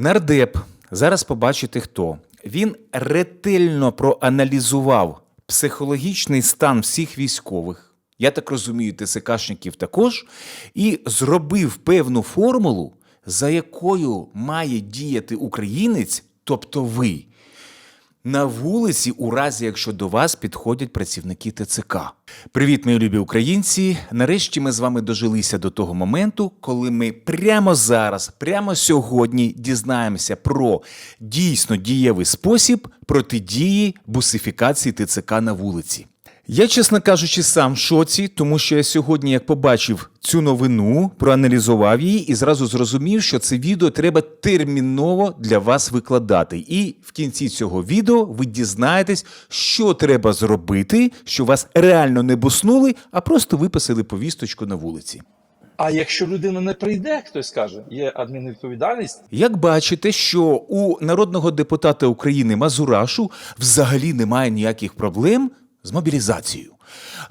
Нардеп, зараз побачите хто. Він ретельно проаналізував психологічний стан всіх військових, я так розумію, ТСКшників також, і зробив певну формулу, за якою має діяти українець, тобто ви, на вулиці, у разі якщо до вас підходять працівники ТЦК. Привіт, мої любі українці! Нарешті ми з вами дожилися до того моменту, коли ми прямо зараз, прямо сьогодні дізнаємося про дійсно дієвий спосіб протидії бусифікації ТЦК на вулиці. Я, чесно кажучи, сам в шоці, тому що я сьогодні, як побачив цю новину, проаналізував її і зразу зрозумів, що це відео треба терміново для вас викладати. І в кінці цього відео ви дізнаєтесь, що треба зробити, що вас реально не буснули, а просто виписали повісточку на вулиці. А якщо людина не прийде, хтось каже, є адмінвідповідальність. Як бачите, що у народного депутата України Мазурашу взагалі немає ніяких проблем з мобілізацією.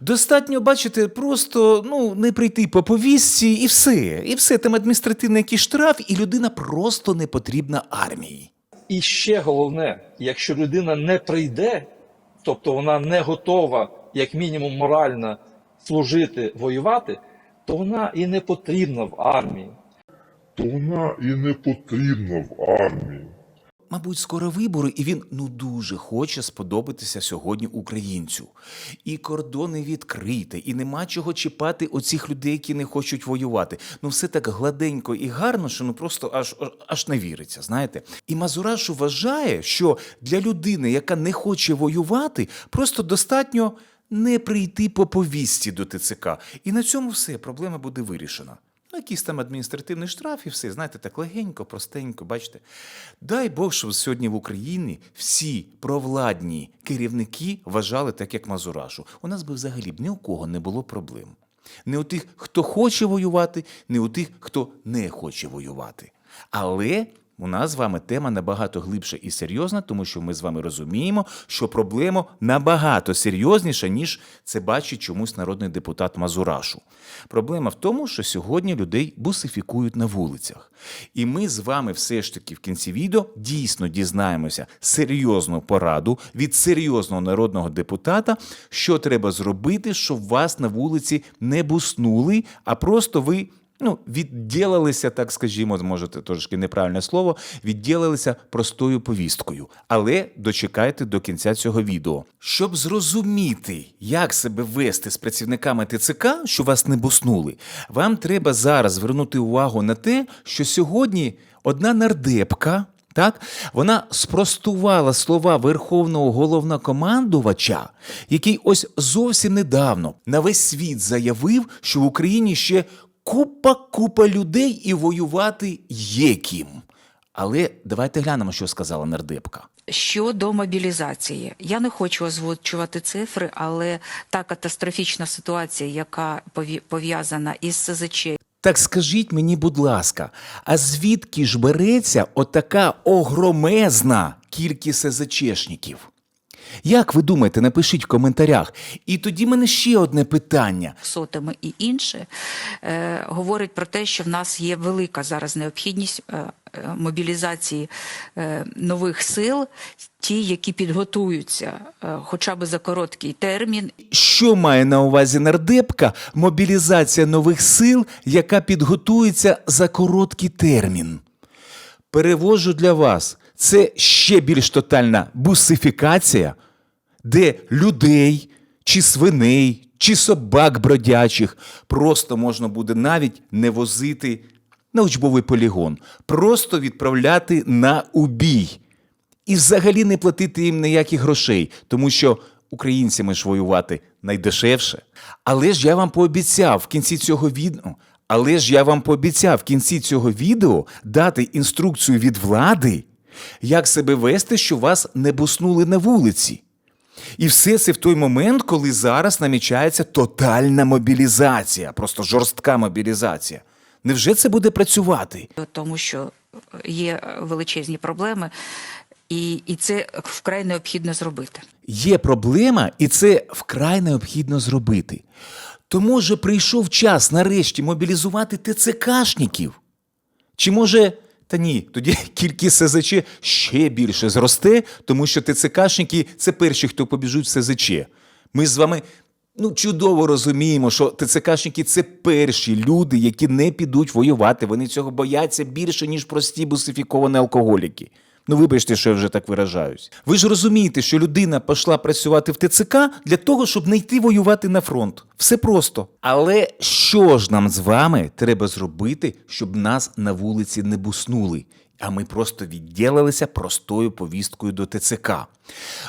Достатньо, бачите, просто ну, не прийти по повістці і все. І все, там адміністративний якийсь штраф, і людина просто не потрібна армії. І ще головне, якщо людина не прийде, тобто вона не готова, як мінімум, морально служити, воювати, то вона і не потрібна в армії. то вона і не потрібна в армії. Мабуть, скоро вибори, і він ну дуже хоче сподобатися сьогодні українцю. І кордони відкриті, і нема чого чіпати оцих людей, які не хочуть воювати. Ну все так гладенько і гарно, що ну просто аж аж не віриться. Знаєте, і Мазураш вважає, що для людини, яка не хоче воювати, просто достатньо не прийти по повістці до ТЦК. І на цьому все проблема буде вирішена. Ну, якийсь там адміністративний штраф і все, знаєте, так легенько, простенько, бачите. Дай Бог, щоб сьогодні в Україні всі провладні керівники вважали так, як Мазурашу. У нас би взагалі б ні у кого не було проблем. Не у тих, хто хоче воювати, не у тих, хто не хоче воювати. Але у нас з вами тема набагато глибша і серйозна, тому що ми з вами розуміємо, що проблема набагато серйозніша, ніж це бачить чомусь народний депутат Мазурашу. Проблема в тому, що сьогодні людей бусифікують на вулицях. І ми з вами все ж таки в кінці відео дійсно дізнаємося серйозну пораду від серйозного народного депутата, що треба зробити, щоб вас на вулиці не буснули, а просто ви ну, відділилися, так скажімо, може, трошки неправильне слово, відділилися простою повісткою. Але дочекайте до кінця цього відео. Щоб зрозуміти, як себе вести з працівниками ТЦК, що вас не буснули, вам треба зараз звернути увагу на те, що сьогодні одна нардепка. Так, вона спростувала слова верховного головнокомандувача, який ось зовсім недавно на весь світ заявив, що в Україні ще купа купа людей і воювати є ким. Але давайте глянемо, що сказала нардепка. Щодо мобілізації, я не хочу озвучувати цифри, але та катастрофічна ситуація, яка пов'я- пов'язана із СЗЧ Так скажіть мені, будь ласка, а звідки ж береться отака огромезна кількість СЗЧшників? Як ви думаєте, напишіть в коментарях. І тоді в мене ще одне питання. сотами і інше, е, говорить про те, що в нас є велика зараз необхідність е, е, мобілізації е, нових сил, ті, які підготуються е, хоча б за короткий термін Що має на увазі нардепка мобілізація нових сил, яка підготується за короткий термін? Перевожу для вас. Це ще більш тотальна бусифікація, де людей чи свиней, чи собак бродячих просто можна буде навіть не возити на учбовий полігон, просто відправляти на убій і взагалі не платити їм ніяких грошей, тому що українцями ж воювати найдешевше. Але ж я вам пообіцяв в кінці цього відео. Але ж я вам пообіцяв в кінці цього відео дати інструкцію від влади, як себе вести, що вас не буснули на вулиці. І все це в той момент, коли зараз намічається тотальна мобілізація, просто жорстка мобілізація. Невже це буде працювати? тому що є величезні проблеми, і, і це вкрай необхідно зробити. Є проблема, і це вкрай необхідно зробити. То може прийшов час нарешті мобілізувати ТЦКшників? Чи може Та ні, тоді кількість СЗЧ ще більше зросте, тому що ТЦКшники це перші, хто побіжуть в СЗЧ. Ми з вами ну, чудово розуміємо, що ТЦКшники це перші люди, які не підуть воювати. Вони цього бояться більше, ніж прості бусифіковані алкоголіки. Ну, вибачте, що я вже так виражаюсь. Ви ж розумієте, що людина пішла працювати в ТЦК для того, щоб не йти воювати на фронт. Все просто. Але що ж нам з вами треба зробити, щоб нас на вулиці не буснули? А ми просто відділилися простою повісткою до ТЦК.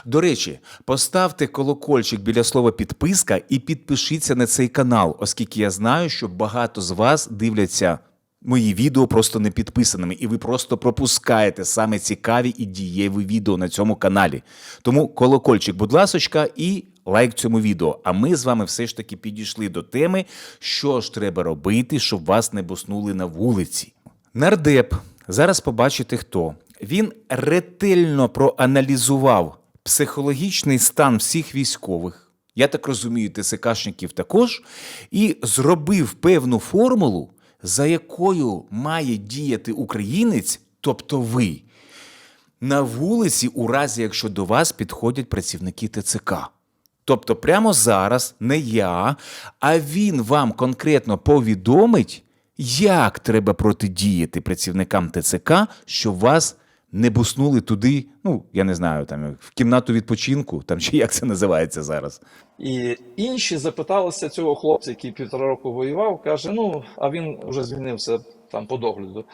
До речі, поставте колокольчик біля слова підписка і підпишіться на цей канал, оскільки я знаю, що багато з вас дивляться мої відео просто не підписаними, і ви просто пропускаєте саме цікаві і дієві відео на цьому каналі. Тому колокольчик, будь ласочка, і лайк цьому відео. А ми з вами все ж таки підійшли до теми, що ж треба робити, щоб вас не буснули на вулиці. Нардеп, зараз побачите хто. Він ретельно проаналізував психологічний стан всіх військових. Я так розумію, ТСКшників також, і зробив певну формулу, за якою має діяти українець, тобто ви, на вулиці, у разі якщо до вас підходять працівники ТЦК. Тобто, прямо зараз не я, а він вам конкретно повідомить, як треба протидіяти працівникам ТЦК, щоб вас не буснули туди, ну я не знаю, там в кімнату відпочинку, там чи як це називається зараз. І інші запиталися цього хлопця, який півтора року воював, каже: ну, а він вже звільнився там по догляду.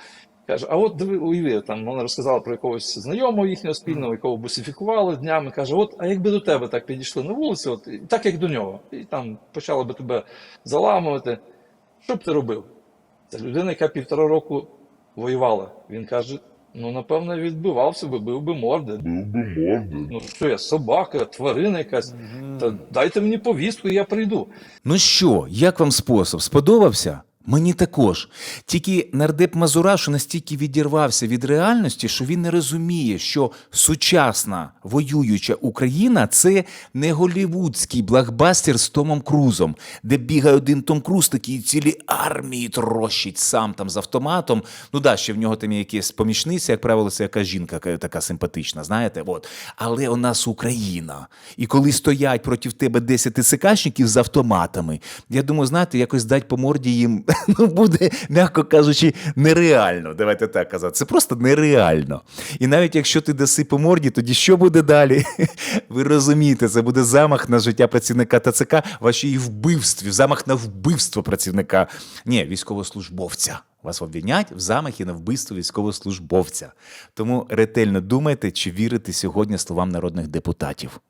Каже, а от диви, уяви, там вона розказала про якогось знайомого їхнього спільного, якого бусифікували днями. Каже, от, а якби до тебе так підійшли на вулиці, от, так як до нього, і там почали би тебе заламувати, що б ти робив? Це людина, яка півтора року воювала. Він каже: ну, напевно, відбивався би, бив би морди. Бив би морди. Ну що я, собака, тварина якась. Та дайте мені повістку, я прийду. Ну що, як вам спосіб? Сподобався? Мені також. Тільки нардеп Мазурашу настільки відірвався від реальності, що він не розуміє, що сучасна воююча Україна це не голівудський блокбастер з Томом Крузом, де бігає один Том Круз такий цілі армії трощить сам там з автоматом. Ну да, ще в нього там є якась помічниця, як правило, це якась жінка така симпатична, знаєте. От. Але у нас Україна. І коли стоять проти тебе 10 ТЦКшників з автоматами, я думаю, знаєте, якось дати по морді їм ну, буде, м'яко кажучи, нереально. Давайте так казати. Це просто нереально. І навіть якщо ти даси по морді, тоді що буде далі? Ви розумієте, це буде замах на життя працівника ТЦК, ваші і вбивстві, замах на вбивство працівника. Ні, військовослужбовця. Вас обвинять в замахі на вбивство військовослужбовця. Тому ретельно думайте, чи вірите сьогодні словам народних депутатів.